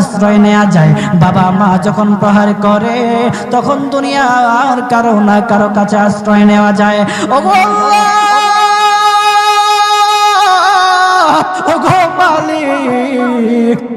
আশ্রয় নেওয়া যায়। বাবা মা যখন প্রহার করে, তখন দুনিয়া আর কারও না কারও কাছে আশ্রয় নেওয়া যায়। ও ওগো মালিক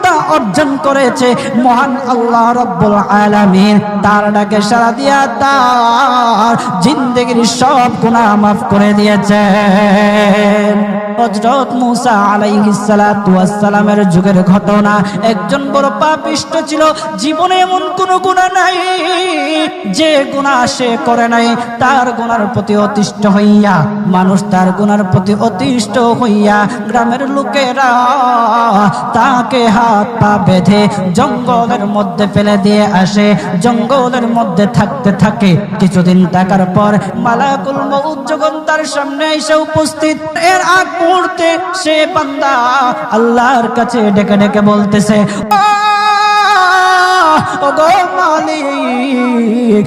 গ্রহণযোগ্যতা অর্জন করেছে মহান আল্লাহ রব্বুল আলামিন। তার ডাকে সারা দিয়া তার জিন্দগির সব গুনাহ মাফ করে দিয়েছে। যুগের ঘটনা, একজন বড় পাপিষ্ট ছিল, জীবনে এমন কোনো গুনাহ নাই যে গুনাহ সে করে নাই। তার গুনার প্রতি অতিষ্ঠ হইয়া, মানুষ তার গুনার প্রতি অতিষ্ঠ হইয়া, গ্রামের লোকেরা তাকে হাত পা বেঁধে জঙ্গলের মধ্যে ফেলে দিয়ে আসে। জঙ্গলের মধ্যে থাকতে থাকে। কিছুদিন থাকার পর মালাকুল মউত তার সামনে এসে উপস্থিত, এর আগ মুহূর্তে সে বান্দা আল্লাহর কাছে ডেকে ডেকে বলতেছে ওগো মালিক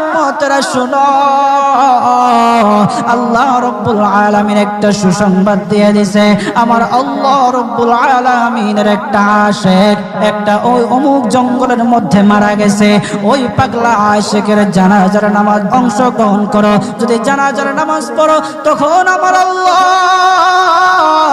উম্মতেরা শুনো। আল্লাহ রব্বুল আলামিন একটা সুসংবাদ দিয়ে দিছে। আমার আল্লাহ রব্বুল আলামিনের একটা আশেক, একটা ওই অমুক জঙ্গলের মধ্যে মারা গেছে। ওই পাগলা আশেকের জানাজার নামাজ অংশগ্রহণ করো। যদি জানাজার নামাজ পড়ো, তখন আমার আল্লাহ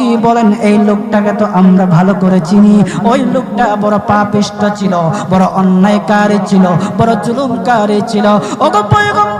কি বলেন, এই লোকটাকে তো আমরা ভালো করে চিনি। ওই লোকটা বড় পাপিষ্ট ছিল, বড় অন্যায়কারী ছিল, বড় জুলুমকারী ছিল। ওগো পয়গম্বর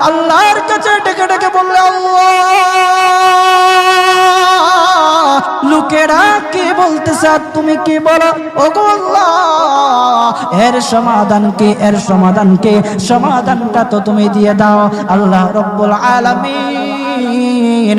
আল্লাহর কাছে ডেকে ডেকে বললে লোকেরা কি বলতেছে তুমি কি বলো? ও আল্লাহ, এর সমাধান কি? এর সমাধান কি? সমাধানটা তো তুমি দিয়ে দাও। আল্লাহ রব্বুল আলামিন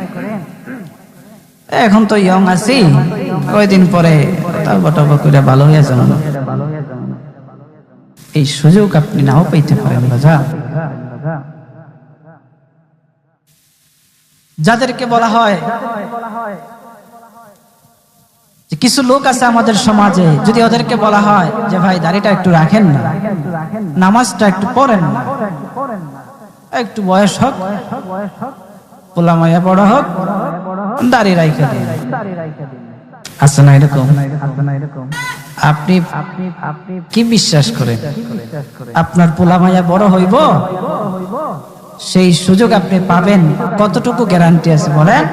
এখন তো ইয়ং আছি। ওই দিন পরে করে ভালো হয়ে যাবেন এই সুযোগ আপনি নাও পাইতে পারেন রাজা। যাদেরকে বলা হয় কিছু লোক আছে আমাদের সমাজে, যদি ওদেরকে বলা হয় যে ভাই দাড়িটা একটু রাখেন না, নামাজটা একটু পড়েন না, একটু বয়স হোক পোলামাইয়া বড় হোক, দাড়ি রাইখা দিন। আছে না এরকম। আপনি কি বিশ্বাস করেন? আপনার পোলামাইয়া বড় হইব? সেই সুযোগ আপনি পাবেন। কতটুকু গ্যারান্টি আছে বলেন?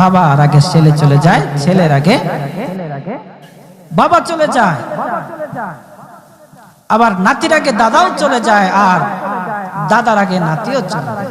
বাবা আর আগে ছেলে চলে যায়, ছেলের আগে বাবা চলে যায়। আবার নাতির আগে দাদাও চলে যায়, আর দাদার আগে নাতিও চলে যায়।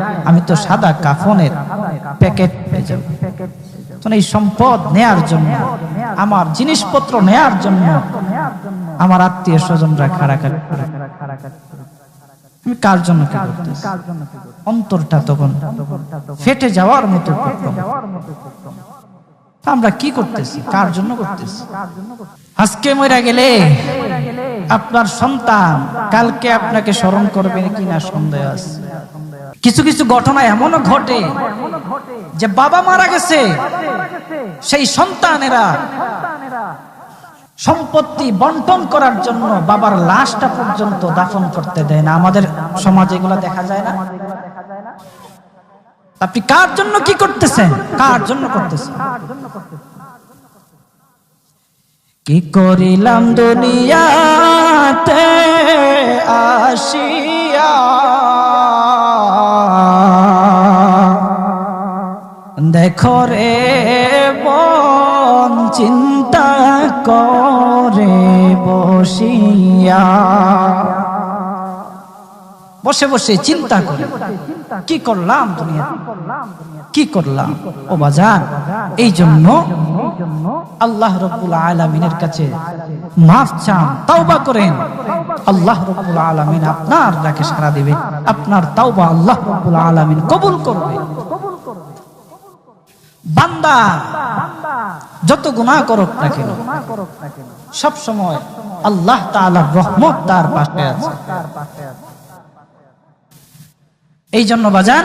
আমি তো সাদা কাফনের প্যাকেট এই সম্পদ নেয়ার জন্য, আমার জিনিসপত্র নেয়ার জন্য, আমার আত্মীয় স্বজনরা আমি কার জন্য অন্তরটা তখন ফেটে যাওয়ার মতো আমরা কি করতেছি? কার জন্য করতেছি? আজকে মরে গেলে আপনার সন্তান কালকে আপনাকে স্মরণ করবে কিনা সন্দেহ আছে। কিছু কিছু ঘটনা এমনও ঘটে যে বাবা মারা গেছে, সেই সন্তানেরা সম্পত্তি বন্টন করার জন্য বাবার লাশটা পর্যন্ত দাফন করতে দেয় না। আমাদের সমাজে এগুলো দেখা যায় না। আপনি কার জন্য কি করতেছেন? কার জন্য করতেছেন? কি করিলাম দুনিয়াতে আসিয়া দেখো রে বন চিন্তা করে বসিয়া। বসে বসে চিন্তা করে। কি করলাম দুনিয়া কি করলাম? ও বাজার, এই জন্য আল্লাহ রব্বুল আলমিনের কাছে মাফ চান, তাওবা করেন। আল্লাহ রব্বুল আলমিন আপনার ডাকে সারা দিবে আপনার তাওবা আল্লাহ রব্বুল আলমিন কবুল করবে। বান্দা, যত গুনাহ করুক না কেন সব সময় আল্লাহ তাআলার রহমত তার পাশে আছে। এই জন্য বাজার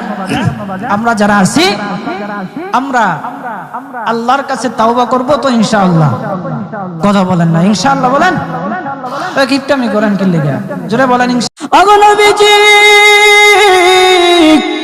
আমরা যারা আছি, আমরা আল্লাহর কাছে তাওবা করব তো ইনশাআল্লাহ। কথা বলেন না, ইনশাআল্লাহ বলেন। কিপটামি করেন কি লেগে জোরে বলেন অগনবীজি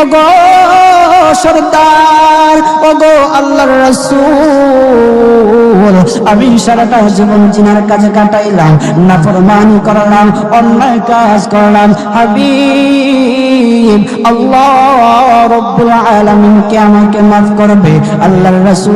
ওগো সর্দার, ওগো আল্লাহর রাসূল। আমি সারাটা জীবন জিনার কাজে কাটাইলাম, নাফরমানি করলাম, অন্যায় কাজ করলাম। হাবিব, আল্লাহ রব্বুল আলামিন কে আমাকে মাফ করবে, আল্লাহর রাসূল।